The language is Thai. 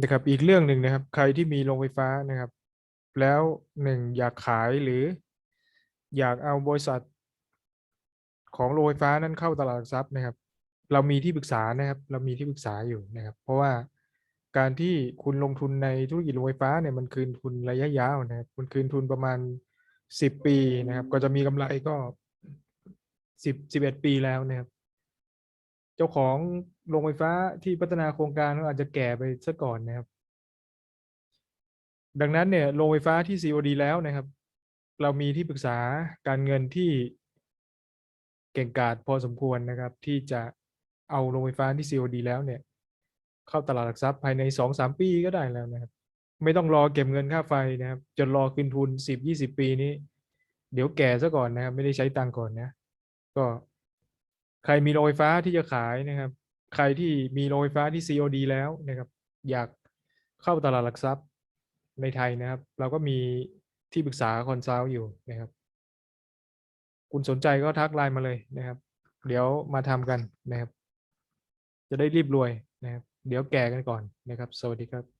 นะครับอีกเรื่องหนึ่งนะครับ ใครที่มีโรงไฟฟ้านะครับ แล้วหนึ่งอยากขายหรือ อยากเอาบริษัท ของโรงไฟฟ้านั้นเข้าตลาดหลักทรัพย์นะครับ เรามีที่ปรึกษานะครับ เรามีที่ปรึกษาอยู่นะครับ เพราะว่าการที่คุณลงทุนในธุรกิจโรงไฟฟ้าเนี่ยมันคืนทุนระยะยาวนะครับมันคืนทุนประมาณสิบปีนะครับ ก็จะมีกำไรก็สิบสิบเอ็ดปีแล้วนะครับ เจ้าของ โรงไฟฟ้าที่พัฒนาโครงการก็อาจจะแก่ไปซะก่อนนะครับ ดังนั้นเนี่ยโรงไฟฟ้าที่ COD แล้วนะครับ เรามีที่ปรึกษาการเงินที่เก่งกาจพอสมควรนะครับ ที่จะเอาโรงไฟฟ้าที่ COD แล้วเนี่ย เข้าตลาดหลักทรัพย์ภายในสองสามปีก็ได้แล้วนะครับ ไม่ต้องรอเก็บเงินค่าไฟนะครับจนรอคืนทุนสิบยี่สิบปีนี้ เดี๋ยวแก่ซะก่อนนะครับ ไม่ได้ใช้ตังก่อนนะ ก็ใครมีโรงไฟฟ้าที่จะขายนะครับ ใครที่มีโรงไฟฟ้าที่ COD แล้วนะครับ อยากเข้าตลาดหลักทรัพย์ในไทยนะครับ เราก็มีที่ปรึกษาคอนซัลท์อยู่นะครับ คุณสนใจก็ทักไลน์มาเลยนะครับ เดี๋ยวมาทำกันนะครับ จะได้รีบรวยนะครับ เดี๋ยวแก่กันก่อนนะครับ สวัสดีครับ